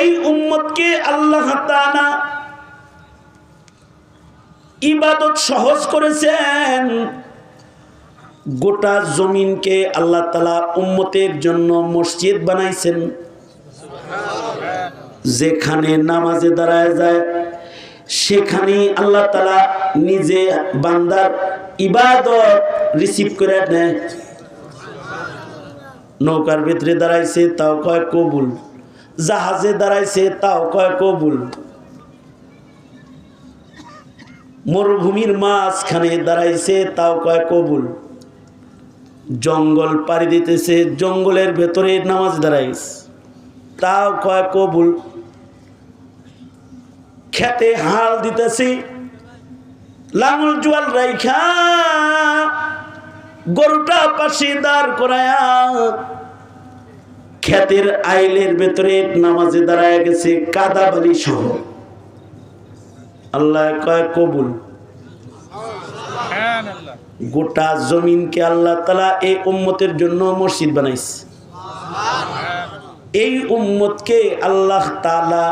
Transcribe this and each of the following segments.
এই উম্মতকে আল্লাহ ইবাদত সহজ করেছেন। গোটা জমিনকে আল্লাহ তালা উম্মতের জন্য মসজিদ বানাইছেন। যেখানে নামাজে দাঁড়ায় যায় সেখানে আল্লাহ তালা নিজে বান্দার ইবাদত রিসিভ করে নেয়। নৌকার ভিতরে দাঁড়াইছে, তাও কয় কবুল। জাহাজে দাঁড়াইছে, তাও কয় কবুল। মরুভূমির মাঝখানে দাঁড়াইছে, তাও কয় কবুল। জঙ্গল পাড়ি দিতেছে, জঙ্গলের ভেতরে নামাজ দাঁড়াইছে, তাও কয় কবুল। খেতে হাল দিতেছি, লাঙল জোয়াল রাইখা, গরুটা পাশে দাঁড় করায়া ক্ষেতের আইলের ভেতরে নামাজে দাঁড়ায় গেছে কাদা বালি সহ। আল্লাহ কয়, কবুল। গোটা জমিনকে আল্লাহ তালা এই উম্মতের জন্য মসজিদ বানাইছে। এই উম্মতকে আল্লাহ তালা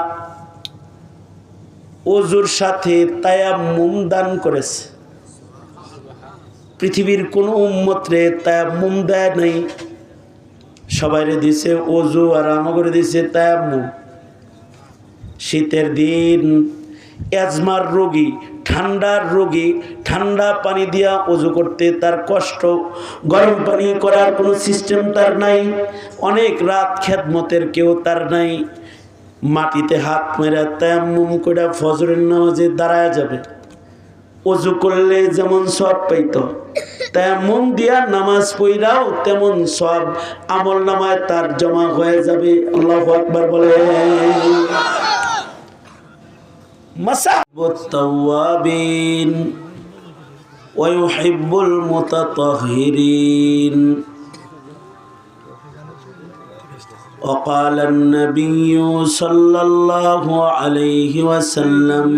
অজুর সাথে তায়াম্মুম দান করেছে। পৃথিবীর কোনো উম্মতরে তায়াম্মুম দেয় নাই। সবাইরে দিছে অজু আর আমাগরে দিছে তায়াম্মুম শীতের দিন অ্যাজমার রোগী, ঠান্ডার রোগী, ঠান্ডা পানি দিয়া অজু করতে তার কষ্ট। গরম পানি করার কোনো সিস্টেম তার নাই। অনেক রাত খেদমতের কেউ তার নাই। মাটিতে হাত মেরা তেমন করে ফজরের নামাজে দাঁড়ায় যাবে। অজু করলে যেমন সব পাইত তেমন দিয়া নামাজ পইরাও তেমন সব আমল নামায় তার জমা হয়ে যাবে আল্লাহ আকবার বলে مسحب التوابين ويحب المتطهرين وقال النبي صلى الله عليه وسلم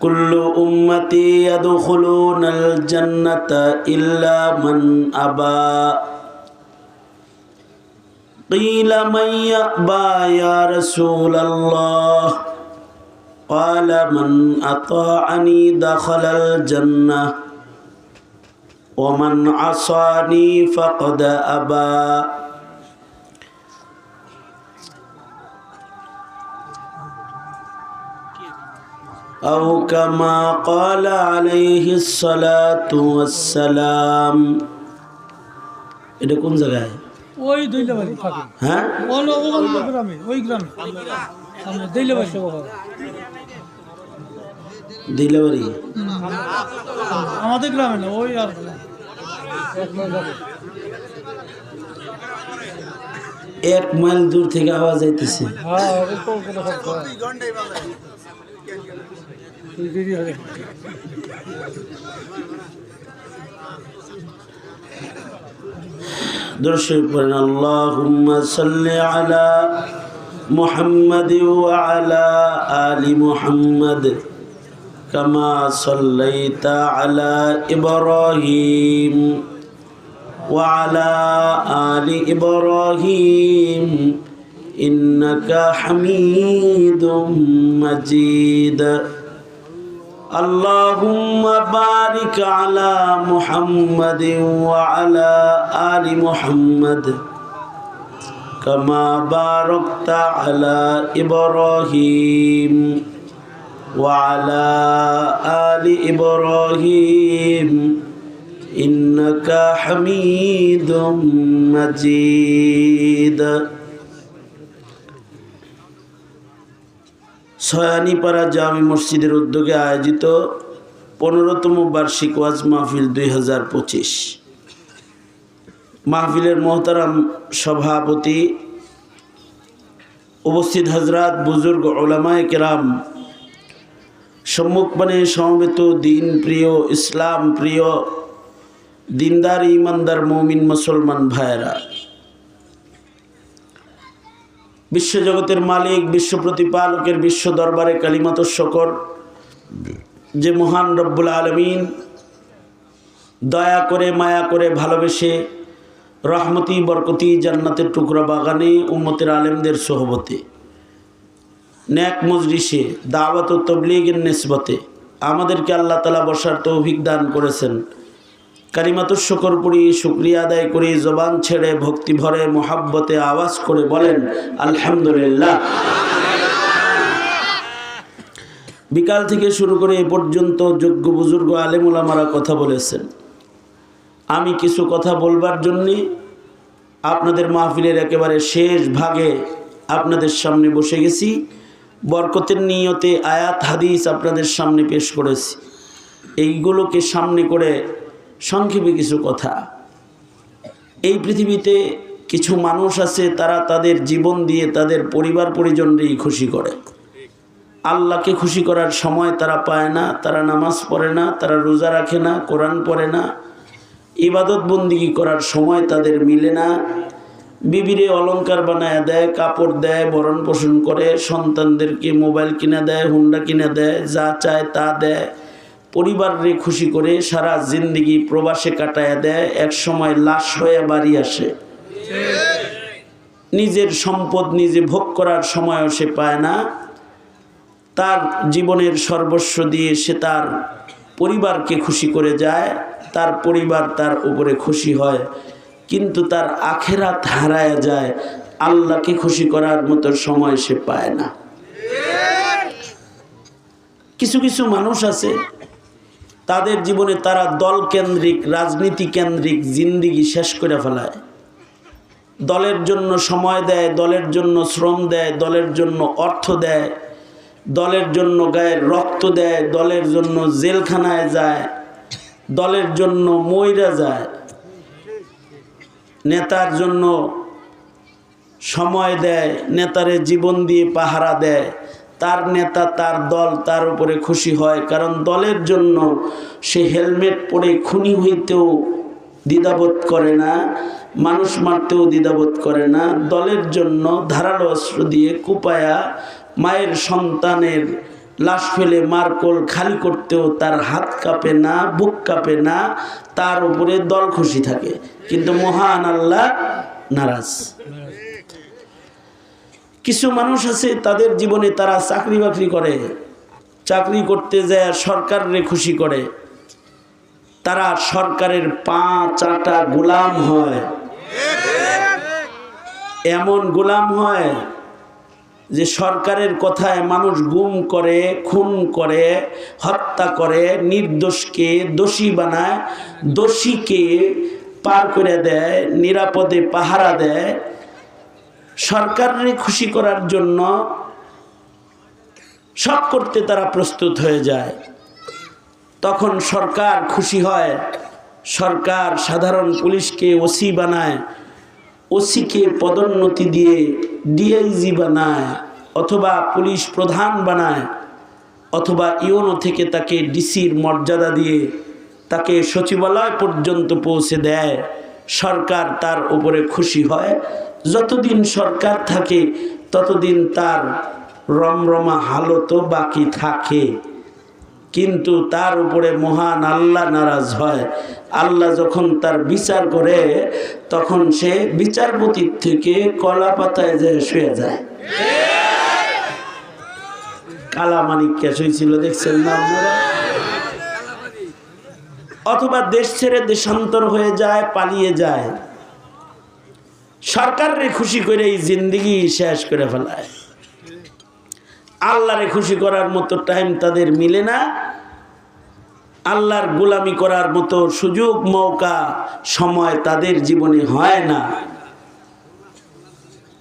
كل أمتي يدخلون الجنة إلا من أبى قيل من يأبى يا رسول الله قال من أطاعني دخل الجنة ومن عصاني فقد أبى أو كما قال عليه الصلاة والسلام এটা কোন জায়গায় ওই দইলাবাড়ি ফাঁকে হ্যাঁ ওলো ওলো গ্রামে ওই গ্রামে সামনে দইলাবাড়ি সব দিলাবাড়ি আমাদের গ্রামে না ওই আর এক মাইল দূর থেকে আওয়াজ আইতেছে দর্শক আলা মুহাম্মাদ আলা মুহাম্মাদ কামা আলা ইব্রাহিম ওয়া আলা আলি ইব্রাহিম ইন্নাকা হামিদুম মাজিদ اللهم بارك على محمد وعلى آل محمد كما باركت على إبراهيم وعلى آل إبراهيم إنك حميد مجيد ছয়ানিপাড়া জামি মসজিদের উদ্যোগে আয়োজিত পনেরোতম বার্ষিক ওয়াজ মাহফিল দুই হাজার পঁচিশ। মাহফিলের মোহতারাম সভাপতি উপস্থিত হজরাত বুজুর্গ ওলামায় কেরাম, সম্মুখপানে সমবেত দিন প্রিয় ইসলাম প্রিয় দিনদার ইমানদার মৌমিন, মুসলমান ভাইয়েরা। বিশ্বজগতের মালিক, বিশ্ব প্রতিপালকের বিশ্ব দরবারে কালিমাত শকর। যে মহান রব্বুল আলমিন দয়া করে, মায়া করে, ভালোবেসে রহমতি, বরকতি, জান্নাতের টুকরা বাগানে উম্মতের আলেমদের সোহবতে ন্যাক মজরিসে দাওয়াত ও তবলিগের নেসবতে আমাদেরকে আল্লাহ তালা বসার তৌফিক দান করেছেন। কারিমাতুর শকর পড়ি, শুক্রিয়া আদায় করি, জবান ছেড়ে ভক্তি ভরে, মোহাব্বতে আওয়াজ করে বলেন, আলহামদুলিল্লাহ। বিকাল থেকে শুরু করে এ পর্যন্ত যোগ্য বুজুর্গ আলেমুলামারা কথা বলেছেন। আমি কিছু কথা বলবার জন্যে আপনাদের মাহফিলের একেবারে শেষ ভাগে আপনাদের সামনে বসে গেছি। বরকতের নিয়তে আয়াত, হাদিস আপনাদের সামনে পেশ করেছি। এইগুলোকে সামনে করে সংক্ষেপে কিছু কথা। এই পৃথিবীতে কিছু মানুষ আছে, তারা তাদের জীবন দিয়ে তাদের পরিবার পরিজনকেই খুশি করে। আল্লাহকে খুশি করার সময় তারা পায় না, তারা নামাজ পড়ে না, তারা রোজা রাখে না, কোরআন পড়ে না। ইবাদত বন্দিগি করার সময় তাদের মিলে না। বিবিরে অলংকার বানায় দেয়, কাপড় দেয় বরণ পোষণ করে, সন্তানদেরকে মোবাইল কিনে দেয়, হুন্ডা কিনে দেয়, যা চায় তা দেয়। পরিবারে খুশি করে সারা জিন্দিগি প্রবাসে কাটায় দেয়, এক সময় লাশ হয়ে বাড়ি আসে। নিজের সম্পদ নিজে ভোগ করার সময়ও সে পায় না। তার জীবনের সর্বস্ব দিয়ে সে তার পরিবারকে খুশি করে যায়, তার পরিবার তার উপরে খুশি হয়, কিন্তু তার আখেরাত হারায় যায়, আল্লাহকে খুশি করার মতো সময় সে পায় না। কিছু কিছু মানুষ আছে তাদের জীবনে তারা দল কেন্দ্রিক রাজনীতি কেন্দ্রিক জিন্দিগি শেষ করে ফেলায়। দলের জন্য সময় দেয়, দলের জন্য শ্রম দেয়, দলের জন্য অর্থ দেয়, দলের জন্য গায়ের রক্ত দেয়, দলের জন্য জেলখানায় যায়, দলের জন্য ময়রা যায়। নেতার জন্য সময় দেয়, নেতারে জীবন দিয়ে পাহারা দেয়। তার নেতা, তার দল তার উপরে খুশি হয়। কারণ দলের জন্য সে হেলমেট পরে খুনি হইতেও দ্বিধাবোধ করে না, মানুষ মারতেও দ্বিধাবোধ করে না। দলের জন্য ধারালো অস্ত্র দিয়ে কুপায়া মায়ের সন্তানের লাশ ফেলে মারকোল খালি করতেও তার হাত কাঁপে না, বুক কাঁপে না, তার উপরে দল খুশি থাকে। কিন্তু মহান আল্লাহ নারাজ। কিছু মানুষ আছে, তাদের জীবনে তারা চাকরি বাকরি করে। চাকরি করতে যায় সরকারে খুশি করে। তারা সরকারের পা চাটা গোলাম হয়। এমন গোলাম হয় যে সরকারের কথায় মানুষ গুম করে, খুন করে, হত্যা করে, নির্দোষকে দোষী বানায়, দোষীকে পার করে দেয়, নিরাপদে পাহারা দেয়। সরকারের খুশি করার জন্য সব করতে তারা প্রস্তুত হয়ে যায়। তখন সরকার খুশি হয়, সরকার সাধারণ পুলিশকে ওসি বানায়, ওসিকে পদোন্নতি দিয়ে ডিআইজি বানায়, অথবা পুলিশ প্রধান বানায়, অথবা ইউনো থেকে তাকে ডিসির মর্যাদা দিয়ে তাকে সচিবালয় পর্যন্ত পৌঁছে দেয়। সরকার তার উপরে খুশি হয় যতদিন সরকার থাকে, ততদিন তার রমরমা হালতও বাকি থাকে। কিন্তু তার উপরে মহান আল্লাহ নারাজ হয়। আল্লাহ যখন তার বিচার করে, তখন সে বিচারপতির থেকে কলা পাতায় যায় শুয়ে যায়। কালা মানিককে শুয়েছিল, দেখছেন না অথবা দেশ ছেড়ে দেশান্তর হয়ে যায়, পালিয়ে যায়। সরকারে খুশি করে এই জিন্দিগি শেষ করে ফেলায়। আল্লাহরে খুশি করার মতো টাইম তাদের মিলে না। আল্লাহর গোলামি করার মতো সুযোগ, মৌকা, সময় তাদের জীবনে হয় না।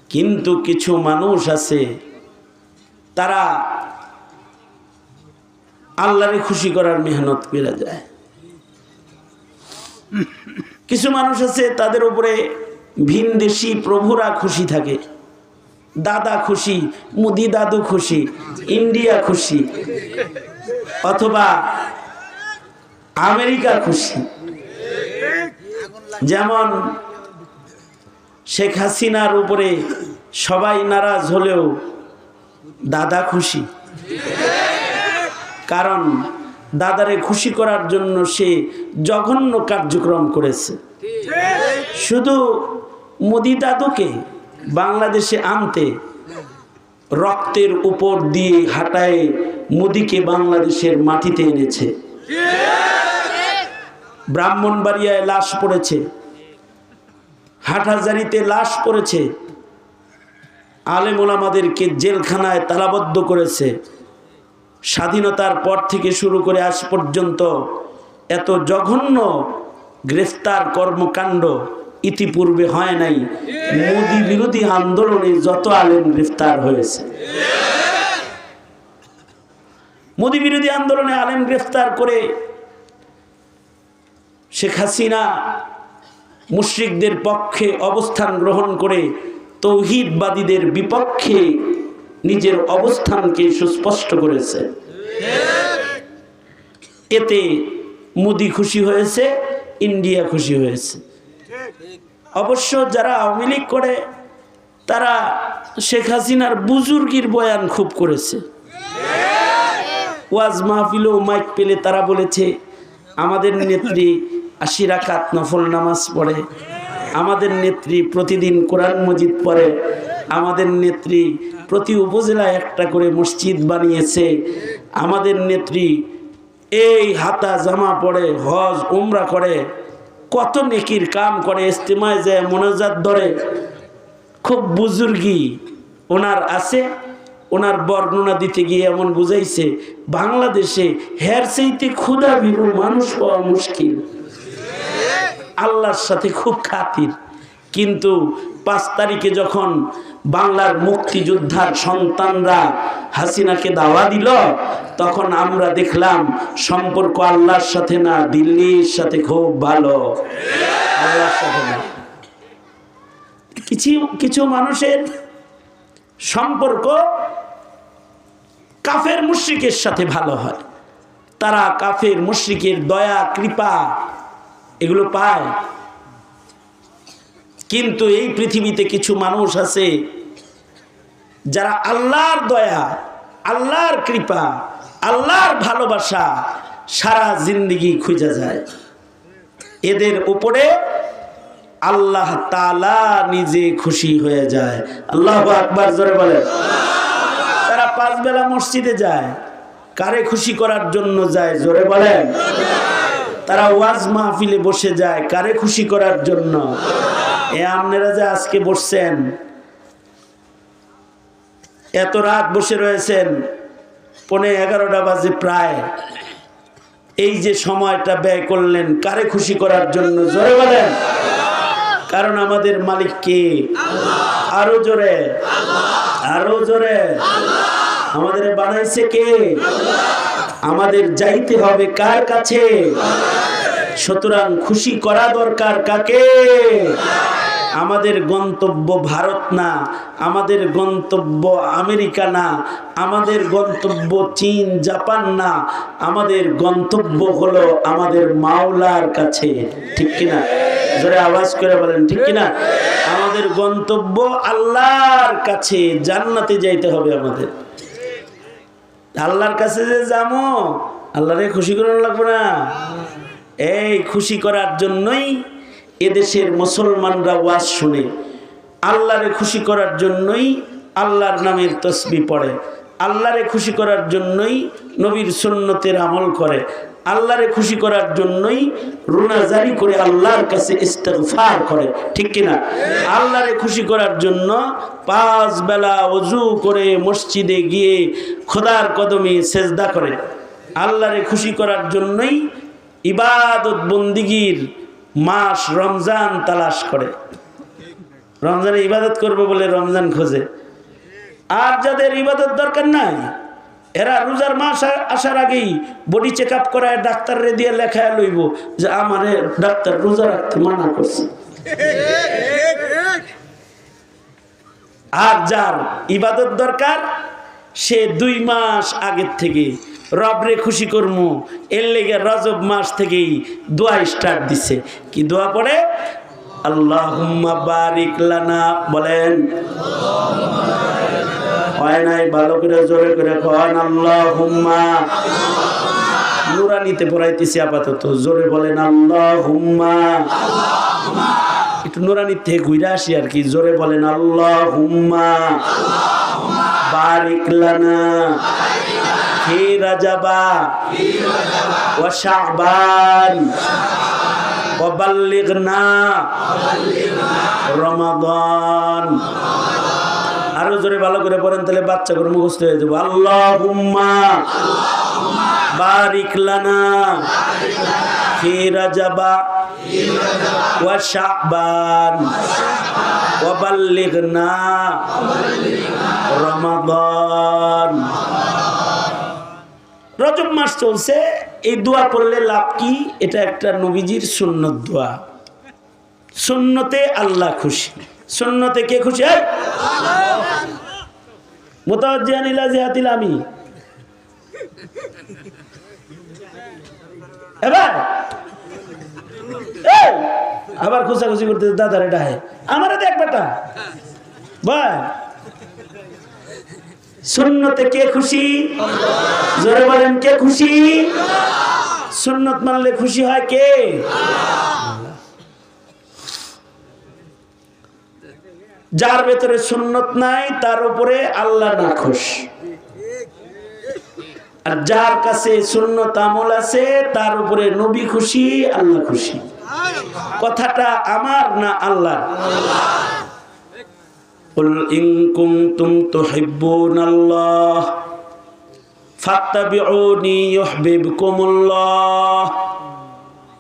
কিন্তু কিছু মানুষ আছে, তারা আল্লাহরে খুশি করার মেহনত করে যায়। কিছু মানুষ আছে, তাদের উপরে ভিনদেশি প্রভুরা খুশি থাকে। দাদা খুশি, মুদি দাদু খুশি, ইন্ডিয়া খুশি, অথবা আমেরিকা খুশি। যেমন শেখ হাসিনার উপরে সবাই নারাজ হলেও দাদা খুশি। কারণ দাদারে খুশি করার জন্য সে জঘন্য কার্যক্রম করেছে। শুধু মোদি দাদুকে বাংলাদেশে আনতে রক্তের উপর দিয়ে হাঁটায় মোদিকে বাংলাদেশের মাটিতে এনেছে। ব্রাহ্মণবাড়িয়ায় লাশ পড়েছে। হাটহাজারিতে লাশ পড়েছে। আলেমুল আমাদেরকে জেলখানায় তালাবদ্ধ করেছে। স্বাধীনতার পর থেকে শুরু করে আজ পর্যন্ত এত জঘন্য গ্রেফতার কর্মকাণ্ড ইতিপূর্বে হয় নাই। মোদি বিরোধী আন্দোলনে যত আলেম গ্রেফতার হয়েছে। মোদি বিরোধী আন্দোলনে আলেম গ্রেফতার করে শেখ হাসিনা মুশ্রিকদের পক্ষে অবস্থান গ্রহণ করে তৌহিদবাদীদের বিপক্ষে নিজের অবস্থানকে সুস্পষ্ট করেছে। এতে মোদি খুশি হয়েছে, ইন্ডিয়া খুশি হয়েছে। অবশ্য যারা আওয়ামী লীগ করে, তারা শেখ হাসিনার বুজুর্গির বয়ান খুব করেছে। ওয়াজ মাহফিলেও মাইক পেলে তারা বলেছে, আমাদের নেত্রী আশি রাকাত নফল নামাজ পড়ে, আমাদের নেত্রী প্রতিদিন কোরআন মজিদ পড়ে, আমাদের নেত্রী প্রতি উপজেলায় একটা করে মসজিদ বানিয়েছে, আমাদের নেত্রী এই হাতা জামা পরে হজ, উমরা করে। কত নেকির কাম করে ইস্তেমায় যায়, মোনাজাত ধরে। খুব বুজুর্গি ওনার আছে, ওনার বর্ণনা দিতে গিয়ে এমন বুঝাইছে, বাংলাদেশে হের চাইতে ক্ষুদা ভীরু মানুষ পাওয়া মুশকিল। আল্লাহর সাথে খুব খাতির। কিন্তু পাঁচ তারিখে যখন বাংলার মুক্তিযোদ্ধার সন্তানরা হাসিনাকে দাওয়া দিল, তখন আমরা দেখলাম সম্পর্ক আল্লাহর সাথে না, দিল্লির সাথে খুব ভালো। আল্লাহর সাথে না। কিছু কিছু মানুষের সম্পর্ক কাফের মুশ্রিকের সাথে ভালো হয়। তারা কাফের মুশ্রিকের দয়া, কৃপা এগুলো পায়। কিন্তু এই পৃথিবীতে কিছু মানুষ আছে যারা আল্লাহর দয়া, আল্লাহর কৃপা, আল্লাহর ভালোবাসা সারা জিন্দগি খুঁজে যায়। এদের উপরে আল্লাহ তালা নিজে খুশি হয়ে যায়। আল্লাহ আকবার, জোরে বলে তারা পাঁচ বেলা মসজিদে যায়, কারে খুশি করার জন্য যায়, জোরে বলেন। তারা ওয়াজ মাহফিলে বসে যায়, কারে খুশি করার জন্য। এ আপনারা যে আজকে বসছেন, এত রাত বসে রয়েছেন, পনে এগারোটা বাজে প্রায়। এই যে সময়টা ব্যয় করলেন, কারে খুশি করার জন্য? জোরে বলেন। কারণ আমাদের মালিক কে? আরও জোরে। আরও জোরে। আমাদের বানাইছে কে? আমাদের যাইতে হবে কার কাছে? সুতরাং খুশি করা দরকার কাকে? আমাদের গন্তব্য ভারত না, আমাদের গন্তব্য আমেরিকা না, আমাদের গন্তব্য চীন, জাপান না, আমাদের গন্তব্য হলো আমাদের মাওলার কাছে, ঠিক কিনা? জোরে আওয়াজ করে বলেন, ঠিক কিনা? আমাদের গন্তব্য আল্লাহর কাছে, জান্নাতে যাইতে হবে আমাদের। আল্লাহর কাছে যে যাব, আল্লাহরে খুশি করানো লাগবে না। এই খুশি করার জন্যই এদেশের মুসলমানরা ওয়াজ শুনে। আল্লাহরে খুশি করার জন্যই আল্লাহর নামের তসবি পড়ে। আল্লাহরে খুশি করার জন্যই নবীর সুন্নতের আমল করে। আল্লাহরে খুশি করার জন্যই রুনা জারি করে আল্লাহর কাছে ইস্তেগফার করে। ঠিক কিনা? আল্লাহরে খুশি করার জন্য পাঁচ বেলা অজু করে মসজিদে গিয়ে খোদার কদমে সেজদা করে। আল্লাহরে খুশি করার জন্যই ইবাদত বন্দিগির মাস রমজান তালাশ করে। রমজানে ইবাদত করবে বলে রমজান খোঁজে। আর যাদের ইবাদত দরকার নাই, এরা রোজার মাস আসার আগেই বডি চেক আপ করায় ডাক্তাররে দিয়ে লেখায় লইব যে আমারে ডাক্তার রোজা রাখতে মানা করছে। আর যার ইবাদত দরকার, সে দুই মাস আগের থেকে রবরে খুশি করমু। এর লেগে রজব মাস থেকেই দোয়া স্টার্ট দিছে। কি দোয়া পড়ে? আল্লাহ বারিক লানা। বলেন। হয় নাই? ভালো করে জোরে করে কন। আল্লাহ নুরানিতে পড়াইতেছি আপাতত। জোরে বলেন আল্লাহ হুম্মা একটু নুরানির থেকে ঘুরে আসি আর কি। জোরে বলেন আল্লাহ হুম্মা বারিক লানা। রমাদান। আরও জোরে ভালো করে পড়েন, তাহলে বাচ্চা করে মুখস্থ হয়ে যাব। আল্লাহ হুম্মা বারিক লানা। রমাদান। রজব মাস চলছে, এই দোয়া পড়লে লাভ কি? এটা একটা নবীজির সুন্নত দোয়া। সুন্নতে আল্লাহ খুশি। সুন্নতে কে খুশি? মোতাজ্জানিলা জিহাতিল আমি। এবার! আবার খুশাখুশি করতে দাদার এটা আমার দেখ বেটা। ভাই সুন্নতে কে খুশি? জোরে বলেন, কে খুশি? সুন্নত মানলে খুশি হয় কে? যার ভেতরে সুন্নত নাই, তার উপরে আল্লাহ না খুশ আর যার কাছে সুন্নত আমল আছে, তার উপরে নবী খুশি, আল্লাহ খুশি। কথাটা আমার না আল্লাহ قل إن كنتم تحبون الله فاتبعوني يحببكم الله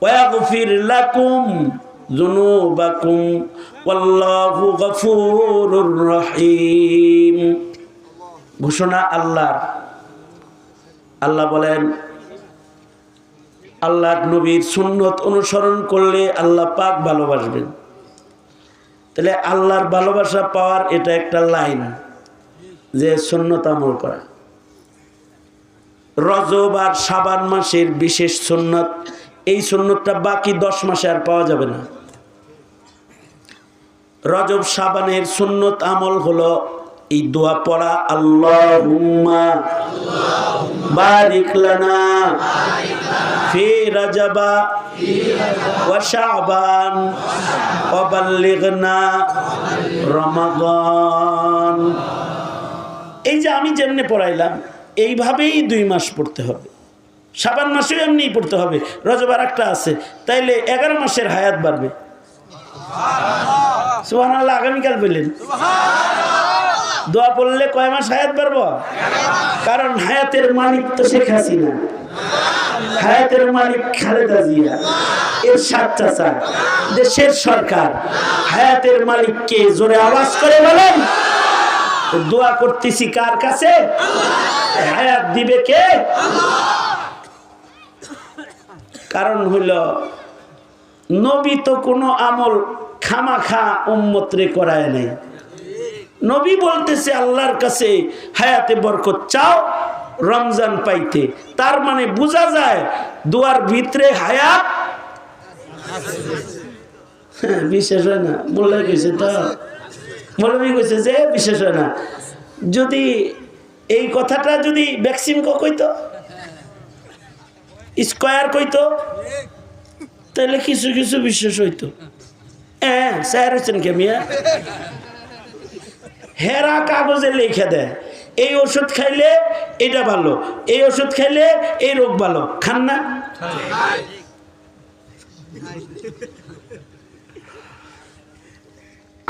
ويغفر لكم ذنوبكم والله غفور رحيم ঘোষণা আল্লাহর আল্লাহ বলেন আল্লাহর নবীর সুন্নত অনুসরণ করলে আল্লাহ পাক ভালোবাসবেন তাহলে আল্লাহর ভালোবাসা পাওয়ার এটা একটা লাইন যে সুন্নত আমল করা। রজব আর সাবান মাসের বিশেষ সুন্নত, এই সুন্নতটা বাকি দশ মাসে আর পাওয়া যাবে না। রজব সাবানের সুন্নত আমল হলো এই দোয়া পড়া আল্লাহ বারিক লানা ফি রাজাবা ওয়া বাল্লিগনা রমাদান। এই যে আমি যেমনি পড়াইলাম এইভাবেই দুই মাস পড়তে হবে। সাবান মাসেও এমনিই পড়তে হবে রজবার একটা আছে তাইলে এগারো মাসের হায়াত বাড়বে। সুহান আল্লাহ আগামীকাল পেলেন দোয়া পড়লে কয় মাস হায়াত বাড়বো? কারণ হায়াতের মালিক তো শেখ হাসিনা। হায়াতের মালিক খালেদা জিয়া এর সাত চাচা, দেশের সরকার। হায়াতের মালিককে জোরে আওয়াজ করে বলেন, দোয়া করতেছি কার কাছে? হায়াত দিবে কে? কারণ হইল, নবী তো কোনো আমল খামাখা উম্মতরে করায় নাই। নবী বলতেছে, আল্লাহর কাছে হায়াতে বরকত চাও রমজান পাইতে। তার মানে বোঝা যায়, দুয়ার ভিতরে হায়াত হ্যাঁ এই কথাটা যদি ভ্যাকসিন কইতো তাহলে কিছু কিছু বিশেষ হইতো। হ্যাঁ স্যার হচ্ছেন কে মিয়া? হেরা কাগজে লিখে দেয়। এই ওষুধ খাইলে এটা ভালো এই ওষুধ খাইলে এই রোগ ভালো। খান না?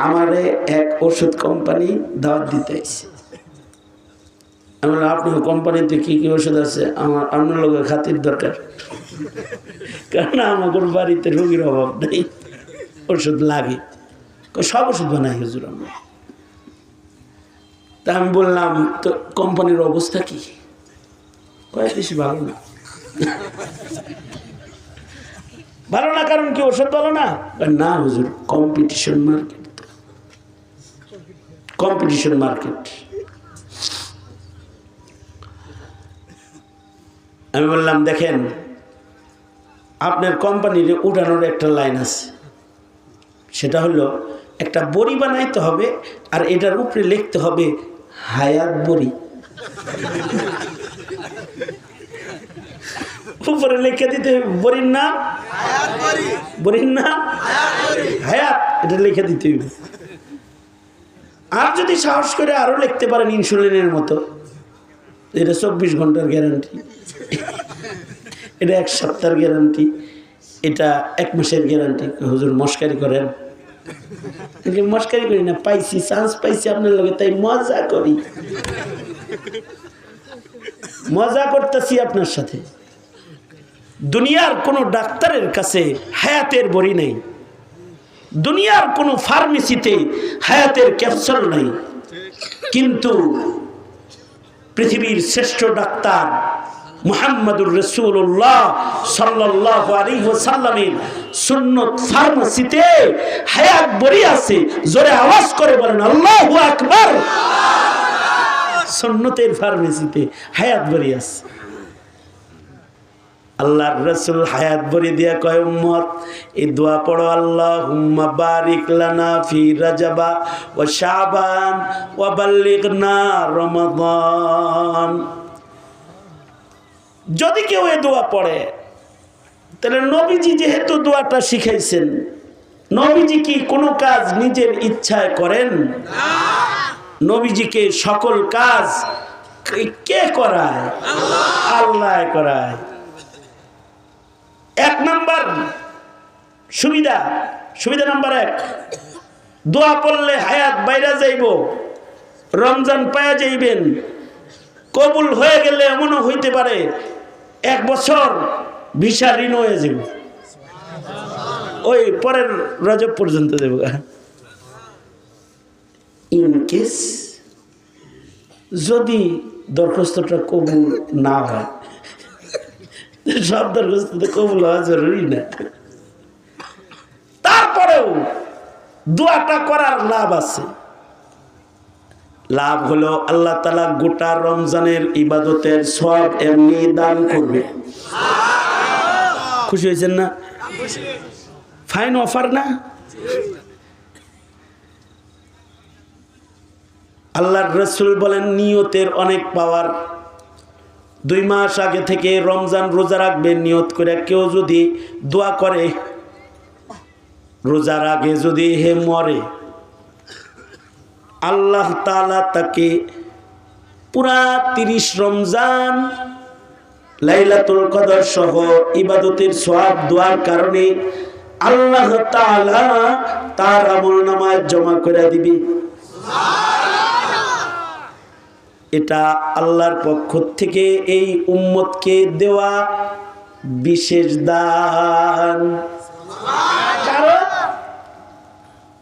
আমারে এক ওষুধ কোম্পানি দাওয়াত দিতে আইছে। আমি বললাম, আপনার কোম্পানিতে কি কি ওষুধ আছে? আমার আপনার লোকের খাতির দরকার। কারণ আমাদের বাড়িতে রোগীর অভাব নেই। ওষুধ লাগে। সব ওষুধ বানাই হুজুর আমরা। তা আমি বললাম, তো কোম্পানির অবস্থা কি? কয়, বেশি ভালো না। ভালো না কারণ কি, ওষুধ ভালো না? না হুজুর কম্পিটিশন মার্কেট কম্পিটিশন মার্কেট আমি বললাম, দেখেন, আপনার কোম্পানির উঠানোর একটা লাইন আছে। সেটা হলো, একটা বড়ি বানাইতে হবে আর এটার উপরে লিখতে হবে হায়াত বড়ি। উপরে লিখে দিতে বরির নাম? বরির নাম? হায়াত এটা লিখে দিতে হবে। আর যদি সাহস করে আরও লিখতে পারেন ইনসুলিনের মতো এটা চব্বিশ ঘণ্টার গ্যারান্টি এটা এক সপ্তাহের গ্যারান্টি এটা এক মাসের গ্যারান্টি হুজুর মস্কারি করেন। মস্কারি করি না পাইছি চান্স পাইছি আপনার লগে তাই মজা করি মজা করতেছি আপনার সাথে দুনিয়ার কোনো ডাক্তারের কাছে হায়াতের বড়ি নেই দুনিয়ার কোনো ফার্মেসিতে হায়াতের ক্যাপসুল নেই কিন্তু পৃথিবীর শ্রেষ্ঠ ডাক্তার মুহাম্মদুর রসুল্লাহ সাল্লাহ আলী সাল্লামের সুন্নত ফার্মাসিতে হায়াত বড়ি আছে, জোরে আওয়াজ করে বলেন, আল্লাহ আকবার! সুন্নতের ফার্মেসিতে হায়াত বড়ি আছে। আল্লাহর রসুল হায়াত ভরি দিয়া কয়, উম্মত, এই দোয়া পড়ো আল্লাহ হুম্মা বারিক লানা ফি রাজাবা ও শাবান ও বাল্লিগনা রমাদান। যদি কেউ এ দোয়া পড়ে, তাহলে নবীজি যেহেতু দোয়াটা শিখাইছেন, নবীজি কি কোনো কাজ নিজের ইচ্ছায় করেন? নবীজিকে সকল কাজ কে- করায়? আল্লাহ করায়। এক নাম্বার সুবিধা সুবিধা নাম্বার এক, দোয়া পড়লে হায়াত বাইরা যাইব, রমজান পায়া যাইবেন, কবুল হয়ে গেলে এমনও হইতে পারে এক বছর ভিসা ঋণ হয়ে যাব। ওই পরের রজব পর্যন্ত দেব। ইন কেস যদি দরখাস্তটা কবুল না হয়, সব দরখাস্ততে কবুল হওয়া জরুরি না। তারপরেও দোয়াটা করার লাভ আছে। লাভ হলো আল্লাহ তালা গোটা রমজানের ইবাদতের সব এমনি দান করবে। খুশি হয়েছেন না? ফাইন অফার না? আল্লাহর রসুল বলেন নিয়তের অনেক পাওয়ার। দুই মাস আগে থেকে রমজান রোজা রাখবে নিয়ত করে কেউ যদি দোয়া করে রোজার আগে যদি হে মরে আল্লাহ তালা তাকে পুরা তিরিশ রমজান লাইলাতুল কদর সহ ইবাদতের সব দোয়ার কারণে আল্লাহ তাআলা তার আমল নামায় জমা করে দিবি। এটা আল্লাহর পক্ষ থেকে এই উম্মতকে দেওয়া বিশেষ দান।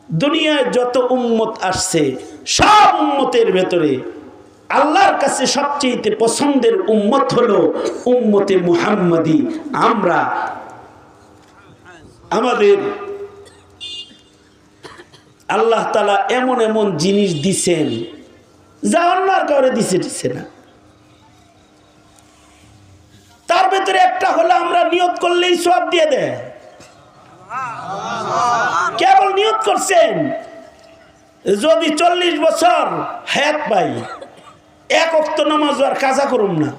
দুনিয়ায় যত উম্মত আসছে সব উম্মতের ভেতরে আল্লাহর কাছে সবচেয়ে পছন্দের উম্মত হলো উম্মতে মুহাম্মাদি। আমরা আমাদের আল্লাহ তালা এমন এমন জিনিস দিছেন যা অন্য আর কাউরে দিছে দিছে না। তার ভেতরে একটা হলো আমরা নিয়ত করলেই সব দিয়ে দেয়। কেবল নিয়ত করছেন। যদি চল্লিশ বছর হায়াত পাই, এক অক্ত নামাজ আর কাজা করুন না।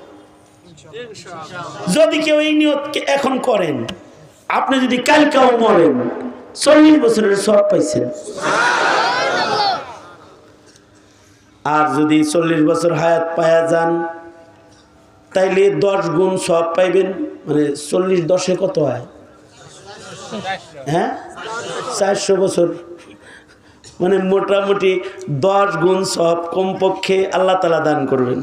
যদি কেউ এই নিয়ত এখন করেন, আপনি যদি কালকাও মরেন, চল্লিশ বছরের সব পাইছেন। আর যদি চল্লিশ বছর হায়াত পায়া যান, তাইলে দশ গুণ সব পাইবেন। মানে চল্লিশ দশে কত হয়? হ্যাঁ? চারশো বছর। মানে মোটামুটি দশ গুণ সব কমপক্ষে আল্লাহ তালা দান করবেন।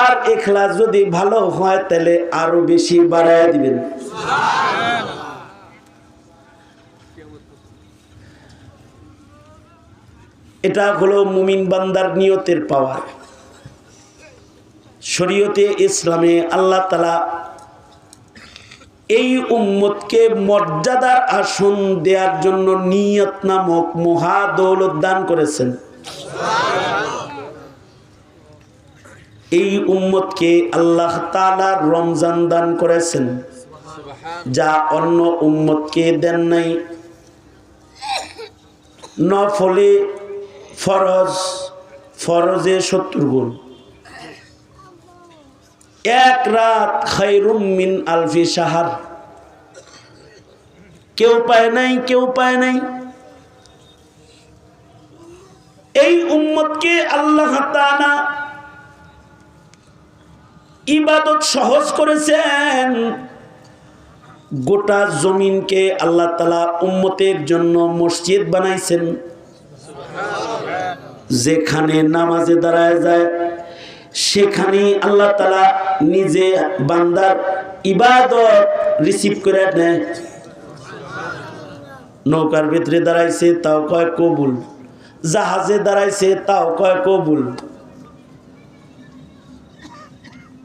আর এখলাস যদি ভালো হয়, তাহলে আরও বেশি বাড়াইয়া দিবেন। এটা হলো মুমিন বান্দার নিয়তের পাওয়ার। শরীয়তে ইসলামে আল্লাহ তালা এই উম্মতকে মর্যাদার আসন দেওয়ার জন্য নিয়ত নামক মহা দৌলত দান করেছেন। এই উম্মতকে আল্লাহ তালা রমজান দান করেছেন। যা অন্য উম্মতকে দেন নাই। নফলে ফরজ, ফরজে সত্তর গুণ এক রাত খাইরুম মিন আলফি সাহার কেউ পায় নাই, কেউ পায় নাই। এই উম্মতকে আল্লাহ ইবাদত সহজ করেছেন। গোটা জমিনকে আল্লাহ তালা উম্মতের জন্য মসজিদ বানাইছেন। যেখানে নামাজে দাঁড়ায় যায় সেখানে আল্লাহ তালা নিজে বান্দার ইবাদত রিসিভ করে নেয়। নৌকার ভিতরে দাঁড়াইছে, তাও কয় কবুল। জাহাজে দাঁড়াইছে, তাও কয় কবুল।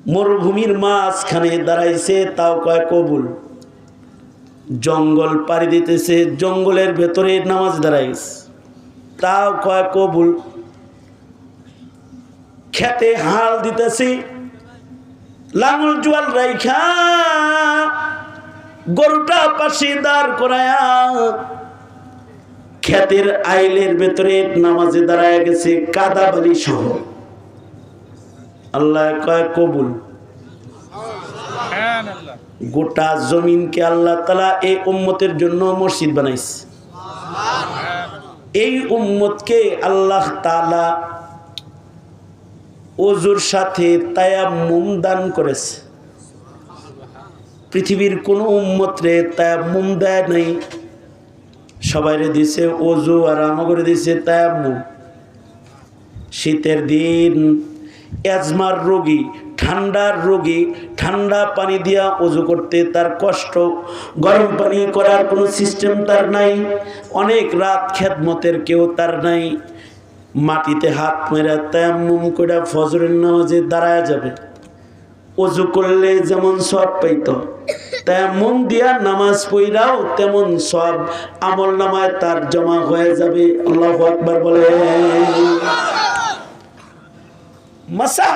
মরুভূমির মাঝখানে দাঁড়াইছে, তাও কয় কবুল। জঙ্গল পাড়ি দিতেছে, জঙ্গলের ভেতরে নামাজ দাঁড়াইছে, তাও কয় কবুল। খেতে হাল দিতেছি, লাঙল জোয়াল রাইখা গরুটা পাশে দাঁড় করায়া ক্ষেতের আইলের ভেতরে নামাজে দাঁড়ায় গেছে কাদা বালি সহ। আল্লাহ কয়, কবুল। গোটা জমিনকে আল্লাহ তালা এই উম্মতের জন্য মসজিদ বানাইছে। এই উম্মতকে আল্লাহ তালা অজুর সাথে তায়াম্মুম দান করেছে। পৃথিবীর কোনো উম্মতরে তায়াম্মুম দেয় নাই। সবাইরে দিছে অজু আর আমাকে দিছে তায়াম্মুম। শীতের দিন অ্যাজমার রোগী, ঠান্ডার রোগী, ঠান্ডা পানি দিয়া অজু করতে তার কষ্ট। গরম পানি করার কোনো সিস্টেম তার নাই। অনেক রাত খেদমতের কেউ তার নাই। মাটিতে হাত মেরা তেমন করে ফজরের নামাজে দাঁড়ায় যাবে। অজু করলে যেমন সব পাইত। তেমন দিয়া নামাজ পইরাও তেমন সব আমল নামায় তার জমা হয়ে যাবে। আল্লাহ একবার বলে। মাসা